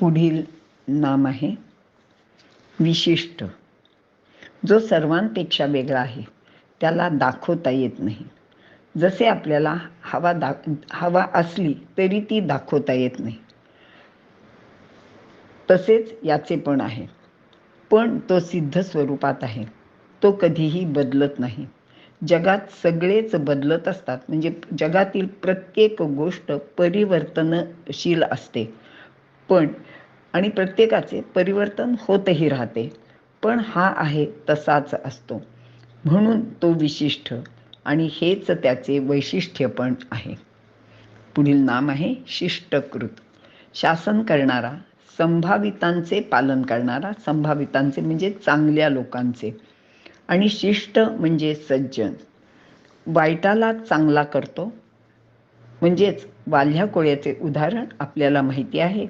पुढील नाम आहे विशिष्ट. जो सर्वांपेक्षा वेगळा आहे त्याला दाखवता येत नाही. जसे आपल्याला हवा दा हवा असली तरी ती दाखवता येत नाही. तसेच याचे पण आहे. पण तो सिद्ध स्वरूपात आहे. तो कधीही बदलत नाही. जगात सगळेच बदलत असतात. म्हणजे जगातील प्रत्येक गोष्ट परिवर्तनशील असते. पण आणि प्रत्येकाचे परिवर्तन होतही राहते पण हा आहे तसाच असतो. म्हणून तो विशिष्ट आणि हेच त्याचे वैशिष्ट्य पण आहे. पुढील नाम आहे शिष्टकृत. शासन करणारा संभावितांचे पालन करणारा संभावितांचे म्हणजे चांगल्या लोकांचे. आणि शिष्ट म्हणजे सज्जन. वाईटाला चांगला करतो. म्हणजेच वाल्ह्या कोळ्याचे उदाहरण आपल्याला माहिती आहे.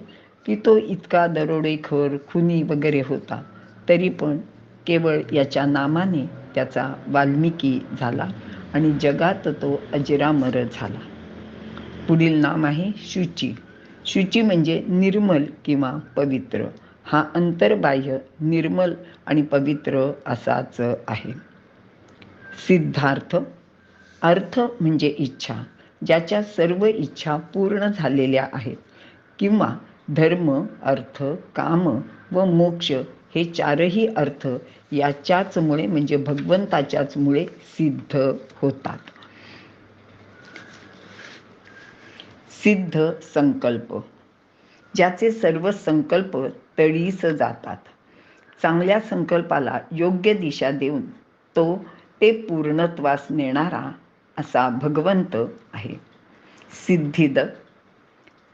की तो इतका दरोडेखोर खुनी वगैरे होता. तरी पण केवळ याच्या नामाने त्याचा वाल्मिकी झाला आणि जगात तो अजरामर झाला. पुढील नाम आहे शुची. शुची म्हणजे निर्मल किंवा पवित्र. हा अंतर्बाह्य निर्मल आणि पवित्र असाच आहे. सिद्धार्थ. अर्थ म्हणजे इच्छा. ज्याच्या सर्व इच्छा पूर्ण झालेल्या आहेत. किंवा धर्म अर्थ काम व मोक्ष हे चारही अर्थ याच्याचमुळे म्हणजे भगवंताच्याच मुळे सिद्ध होतात. सिद्ध संकल्प. ज्याचे सर्व संकल्प तळीस जातात. चांगल्या संकल्पाला योग्य दिशा देऊन तो ते पूर्णत्वास नेणारा असा भगवंत आहे. सिद्धिद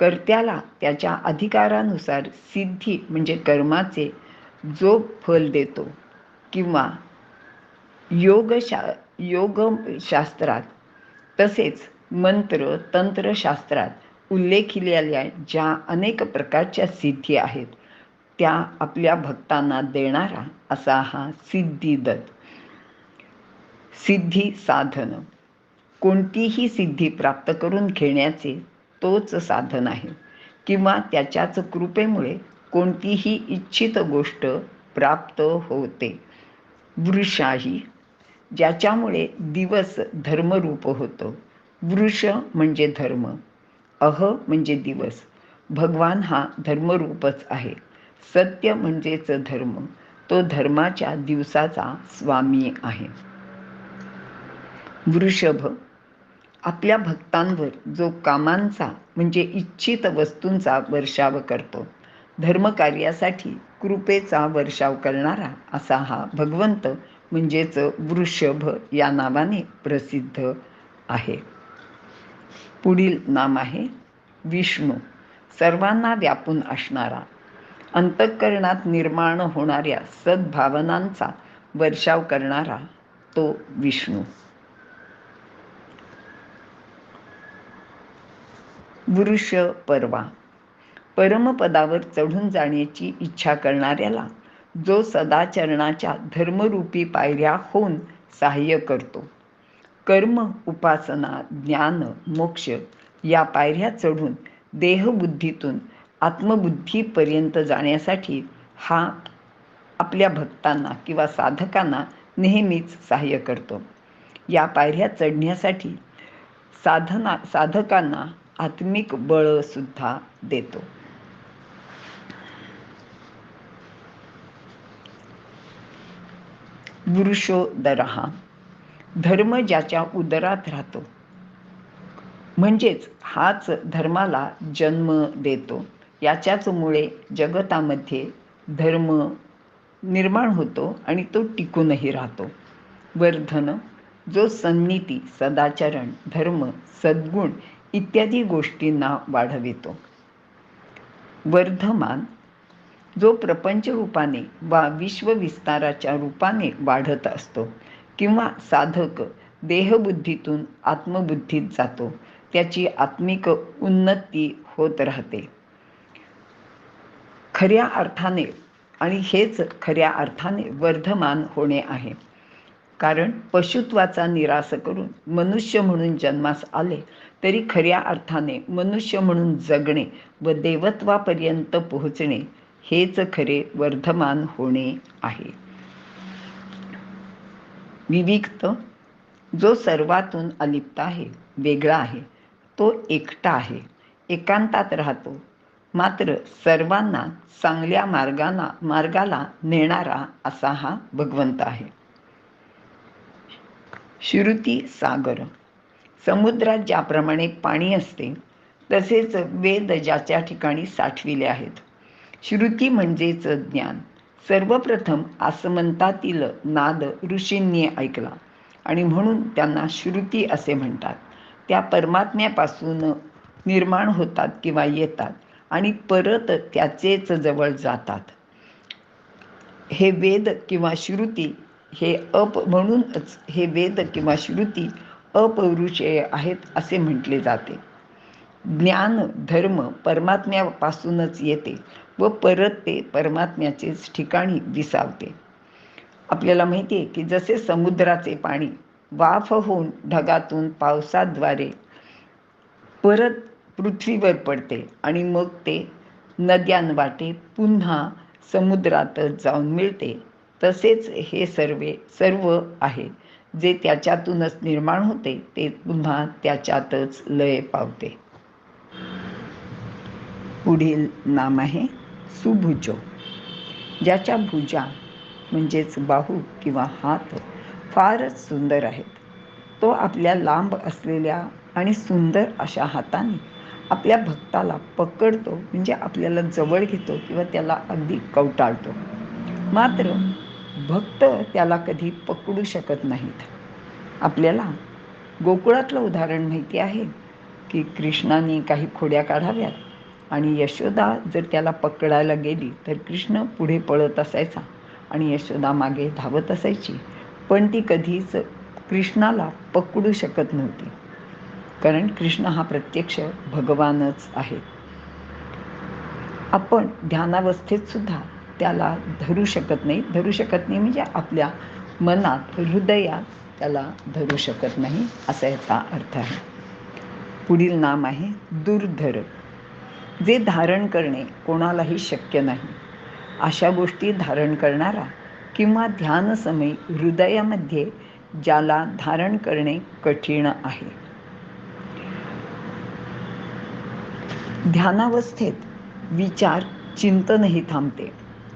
कर्त्याला त्याच्या अधिकारानुसार सिद्धी म्हणजे कर्माचे जो फल देतो. किंवा योगशा योगशास्त्रात तसेच मंत्र तंत्रशास्त्रात उल्लेखिलेल्या ज्या अनेक प्रकारच्या सिद्धी आहेत त्या आपल्या भक्तांना देणारा असा हा सिद्धिदत्त सिद्धी साधन. कोणतीही सिद्धी प्राप्त करून घेण्याचे तोच साधन आहे. किंवा त्याच्याच कृपेमुळे कोणतीही इच्छित गोष्ट प्राप्त होते. वृषाही ज्याच्यामुळे दिवस धर्मरूप होतो. वृष म्हणजे धर्म अह म्हणजे दिवस. भगवान हा धर्मरूपच आहे. सत्य म्हणजेच धर्म. तो धर्माच्या दिवसाचा स्वामी आहे. वृषभ आपल्या भक्तांवर जो कामांचा म्हणजे इच्छित वस्तूंचा वर्षाव करतो. धर्मकार्यासाठी कृपेचा वर्षाव करणारा असा हा भगवंत म्हणजेच वृषभ या नावाने प्रसिद्ध आहे. पुढील नाम आहे विष्णू. सर्वांना व्यापून असणारा अंतःकरणात निर्माण होणाऱ्या सद्भावनांचा वर्षाव करणारा तो विष्णू. वृष परवा परमपदावर चढून जाण्याची इच्छा करणाऱ्याला जो सदाचरणाच्या धर्मरूपी पायऱ्या होऊन सहाय्य करतो. कर्म उपासना ज्ञान मोक्ष या पायऱ्या चढून देहबुद्धीतून आत्मबुद्धीपर्यंत जाण्यासाठी हा आपल्या भक्तांना किंवा साधकांना नेहमीच सहाय्य करतो. या पायऱ्या चढण्यासाठी साधना साधकांना आत्मिक बळ सुद्धा देतो. वृषोदरहा धर्म ज्याच्या उदरात राहतो म्हणजेच हाच धर्माला जन्म देतो. याच्याच मुळे जगतामध्ये धर्म निर्माण होतो आणि तो टिकूनही राहतो. वर्धन जो सन्निती सदाचरण धर्म सद्गुण इत्यादी गोष्टींना वाढवितो. वर्धमान जो प्रपंच रूपाने वा विश्वविस्ताराच्या रूपाने वाढत असतो किंवा साधक देहबुद्धीतून आत्मबुद्धीत जातो त्याची आत्मिक उन्नती होत राहते. खऱ्या अर्थाने आणि हेच खऱ्या अर्थाने वर्धमान होणे आहे. कारण पशुत्वाचा निराश करून मनुष्य म्हणून जन्मास आले तरी खऱ्या अर्थाने मनुष्य म्हणून जगणे व देवत्वापर्यंत पोहोचणे हेच खरे वर्धमान होणे आहे. विविक्त जो सर्वातून अलिप्त आहे वेगळा आहे तो एकटा आहे एकांतात राहतो. मात्र सर्वांना चांगल्या मार्गाना मार्गाला नेणारा असा हा भगवंत आहे. श्रुती सागर. समुद्रात ज्याप्रमाणे पाणी असते तसेच वेद ज्याच्या ठिकाणी साठविले आहेत. श्रुती म्हणजेच ज्ञान. सर्वप्रथम आसमंतातील नाद ऋषींनी ऐकला आणि म्हणून त्यांना श्रुती असे म्हणतात. त्या परमात्म्यापासून निर्माण होतात किंवा येतात आणि परत त्याचेच जवळ जातात. हे वेद किंवा श्रुती हे अप म्हणूनच हे वेद किंवा श्रुती अपौरुषेय आहेत असे म्हटले जाते. ज्ञान धर्म परमात्म्यापासूनच येते व परत ते परमात्म्याचेच ठिकाणी विसावते. आपल्याला माहिती आहे की जसे समुद्राचे पाणी वाफ होऊन ढगातून पावसाद्वारे परत पृथ्वीवर पडते आणि मग ते नद्यांवाटे पुन्हा समुद्रातच जाऊन मिळते. तसेच हे सर्वे सर्व आहे. जे त्याच्यातूनच निर्माण होते ते पुन्हा त्याच्यातच लय पावते. पुढील नाम आहे सुभुजो. ज्याच्या भुजा म्हणजेच बाहू किंवा हात फारच सुंदर आहेत. तो आपल्या लांब असलेल्या आणि सुंदर अशा हाताने आपल्या भक्ताला पकडतो म्हणजे आपल्याला जवळ घेतो किंवा त्याला अगदी कवटाळतो. मात्र भक्त त्याला कधी पकडू शकत नाहीत. आपल्याला गोकुळातलं उदाहरण माहिती आहे की कृष्णाने काही खोड्या काढाव्यात आणि यशोदा जर त्याला पकडायला गेली तर कृष्ण पुढे पळत असायचा आणि यशोदा मागे धावत असायची. पण ती कधीच कृष्णाला पकडू शकत नव्हती. कारण कृष्ण हा प्रत्यक्ष भगवानच आहे. आपण ध्यानावस्थेत सुद्धा त्याला धरू शकत नाही. धरू शकत नाही म्हणजे आपल्या मनात हृदयात त्याला धरू शकत नाही असा याचा अर्थ आहे. पुढील नाम आहे दुर्धर. जे धारण करणे कोणालाही शक्य नाही. अशा गोष्टी धारण करणारा किंवा ध्यानसमयी हृदयामध्ये ज्याला धारण करणे कठीण आहे. ध्यानावस्थेत विचार चिंतनही थांबते.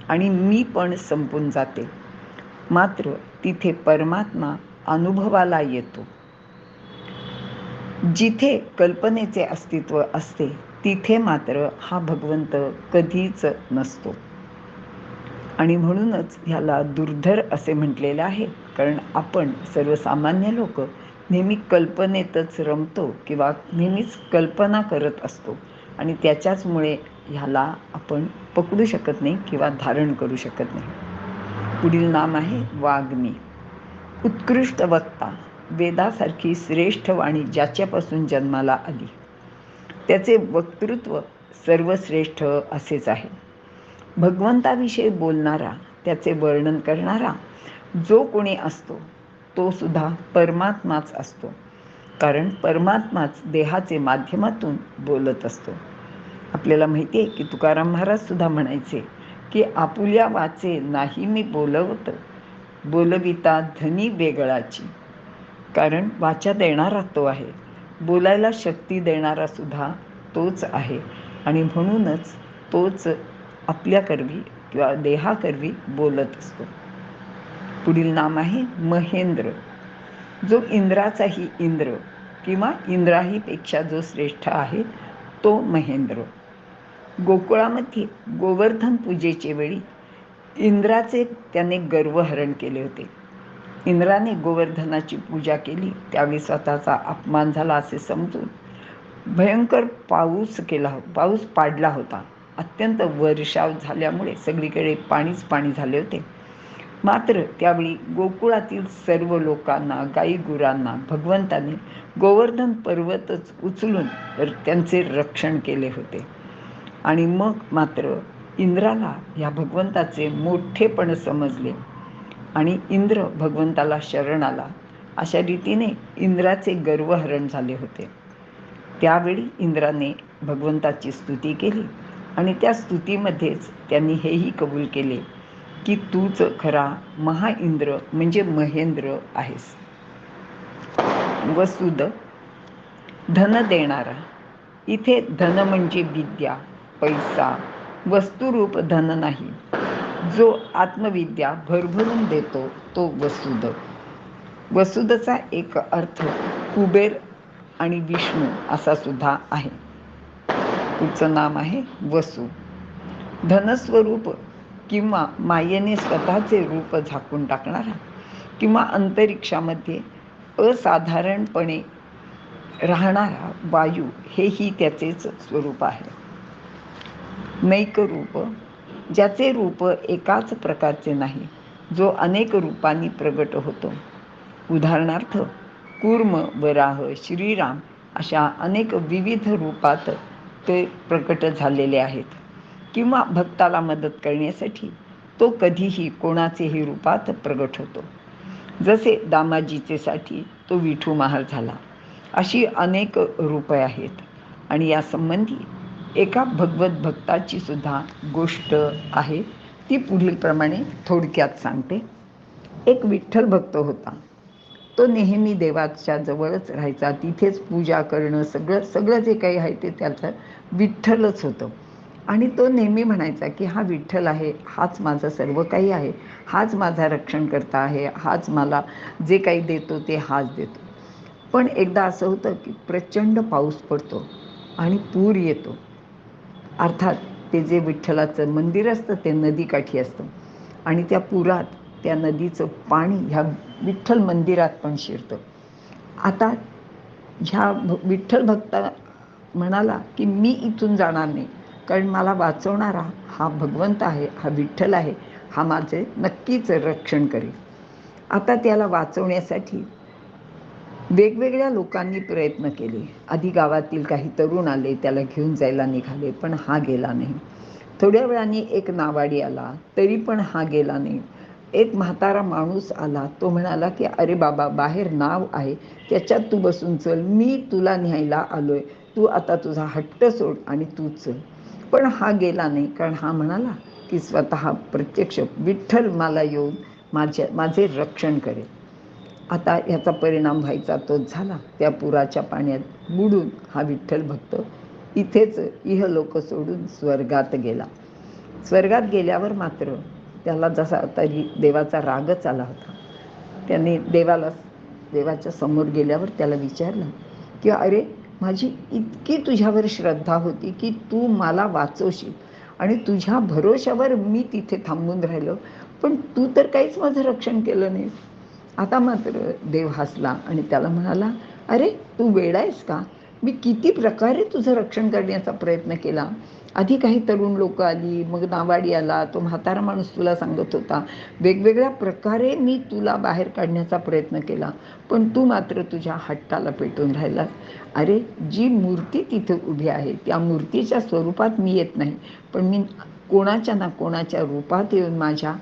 आणि मी पण संपून जाते. मात्र तिथे परमात्मा अनुभवाला येतो. जिथे कल्पनेचे अस्तित्व असते तिथे मात्र हा भगवंत कधीच नसतो. आणि म्हणूनच ह्याला दुर्धर असे म्हटलेले आहे कारण आपण सर्वसामान्य लोक नेहमी कल्पनेतच रमतो किंवा नेहमीच कल्पना करत असतो. आणि त्याच्याचमुळे ह्याला आपण पकडू शकत नाही किंवा धारण करू शकत नाही. पुढील नाम आहे वाग्मी. उत्कृष्ट वक्ता वेदासारखी श्रेष्ठ वाणी ज्याच्यापासून जन्माला आली. त्याचे वक्तृत्व सर्वश्रेष्ठ असेच आहे. भगवंताविषयी बोलणारा त्याचे वर्णन करणारा जो कोणी असतो तो सुद्धा परमात्माच असतो. कारण परमात्माच देहाचे माध्यमातून बोलत असतो. आपल्याला माहिती आहे की तुकाराम महाराज सुद्धा म्हणायचे की आपुल्या वाचे नाही मी बोलवत बोलविता धनी वेगळाची कारण वाचा देणारा तो आहे बोलायला शक्ती देणारा सुद्धा तोच आहे. आणि म्हणूनच तोच आपल्याकरवी किंवा देहाकरवी बोलत असतो. पुढील नाम आहे महेंद्र. जो इंद्राचाही इंद्र किंवा इंद्राहीपेक्षा जो श्रेष्ठ आहे तो महेंद्र. गोकुळामध्ये गोवर्धन पूजेचे वेळी इंद्राचे त्याने गर्वहरण केले होते. इंद्राने गोवर्धनाची पूजा केली. त्यावेळी स्वतःचा अपमान झाला असे समजून भयंकर पाऊस केला पाऊस पाडला होता. अत्यंत वर्षाव झाल्यामुळे सगळीकडे पाणीच पाणी झाले होते. मात्र त्यावेळी गोकुळातील सर्व लोकांना गाई गुरांना भगवंताने गोवर्धन पर्वतच उचलून त्यांचे रक्षण केले होते. आणि मग मात्र इंद्राला या भगवंताचे मोठेपण समजले. आणि इंद्र भगवंताला शरण आला. अशा रीतीने इंद्राचे गर्वहरण झाले होते. त्यावेळी इंद्राने भगवंताची स्तुती केली आणि त्या स्तुतीमध्येच त्यांनी हेही कबूल केले की तूच खरा महा इंद्र म्हणजे महेंद्र आहेस. वसुद धन देणारा. इथे धन म्हणजे विद्या. पैसा वस्तुरूप धन नाही. जो आत्मविद्या भरभरून देतो तो वसुद वसुदचा एक अर्थ कुबेर आणि विष्णू असा सुद्धा आहे. पुढचं नाम आहे वसु. धनस्वरूप किंवा मायेने स्वतःचे रूप झाकून टाकणारा किंवा अंतरिक्षामध्ये असाधारणपणे राहणारा वायू हेही त्याचेच स्वरूप आहे. नैक रूप ज्याचे रूप एकाच प्रकारचे नाही जो अनेक रूपांनी प्रगट होतो. उदाहरणार्थ कूर्म वराह श्रीराम अशा अनेक विविध रूपात ते प्रकट झालेले आहेत किंवा भक्ताला मदत करण्यासाठी तो कधीही कोणाचेही रूपात प्रगट होतो. जसे दामाजीचे साठी तो विठू महार झाला अशी अनेक रूपे आहेत आणि यासंबंधी एका भगवत भक्ताची सुद्धा गोष्ट आहे. ती पुढीलप्रमाणे थोडक्यात सांगते. एक विठ्ठल भक्त होता. तो नेहमी देवाच्या जवळच राहायचा. तिथेच पूजा करणं सगळं सगळं जे काही आहे ते त्याचं विठ्ठलच होतं. आणि तो नेहमी म्हणायचा की हा विठ्ठल आहे. हाच माझं सर्व काही आहे. हाच माझा रक्षण करता आहे. हाच मला जे काही देतो ते हाच देतो. पण एकदा असं होतं की प्रचंड पाऊस पडतो आणि पूर येतो. अर्थात ते जे विठ्ठलाचं मंदिर असतं ते नदीकाठी असतं. आणि त्या पुरात त्या नदीचं पाणी ह्या विठ्ठल मंदिरात पण शिरतं. आता ह्या विठ्ठल भक्ता म्हणाला की मी इथून जाणार नाही. कारण मला वाचवणारा हा भगवंत आहे हा विठ्ठल आहे हा माझे नक्कीच रक्षण करेल. आता त्याला वाचवण्यासाठी वेगवेगळ्या लोकांनी प्रयत्न केले. आधी गावातील काही तरुण आले त्याला घेऊन जायला निघाले पण हा गेला नाही. थोड्या वेळाने एक नावाडी आला तरी पण हा गेला नाही. एक म्हातारा माणूस आला तो म्हणाला की अरे बाबा बाहेर नाव आहे. त्याच्यात तू बसून चल. मी तुला न्यायला आलोय. तू आता तुझा हट्ट सोड आणि तू चल. पण हा गेला नाही कारण हा म्हणाला की स्वतः प्रत्यक्ष विठ्ठल मला येऊन माझ्या माझे रक्षण करेल. आता याचा परिणाम व्हायचा तोच झाला. त्या पुराच्या पाण्यात बुडून हा विठ्ठल भक्त इथेच इह लोक सोडून स्वर्गात गेला. स्वर्गात गेल्यावर मात्र त्याला जसा तरी देवाचा रागच आला होता त्याने देवाला देवाच्या समोर गेल्यावर त्याला विचारलं की अरे माझी इतकी तुझ्यावर श्रद्धा होती की तू मला वाचवशील आणि तुझ्या भरोशावर मी तिथे थांबून राहिलो पण तू तर काहीच माझं रक्षण केलं नाही आता मात्र देव हसला आणि त्याला म्हणाला अरे तू वेडायस का? मी किती प्रकारे तुझं रक्षण करण्याचा प्रयत्न केला. आधी काही तरुण लोक आली मग नावाडी आला तो म्हातारा माणूस तुला सांगत होता. वेगवेगळ्या प्रकारे मी तुला बाहेर काढण्याचा प्रयत्न केला पण तू मात्र तुझ्या हट्टाला पेटून राहिलास. अरे जी मूर्ती तिथे उभी आहे त्या मूर्तीच्या स्वरूपात मी येत नाही पण मी कोणाच्या ना कोणाच्या रूपात येऊन माझ्या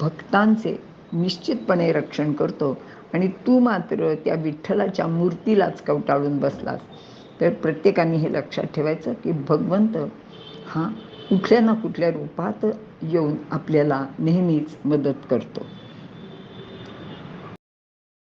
भक्तांचे निश्चितपणे रक्षण करतो. आणि तू मात्र त्या विठ्ठलाच्या मूर्तीलाच कवटाळून बसलास. तर प्रत्येकाने हे लक्षात ठेवायचं की भगवंत हा कुठल्या ना कुठल्या रूपात येऊन आपल्याला नेहमीच मदत करतो.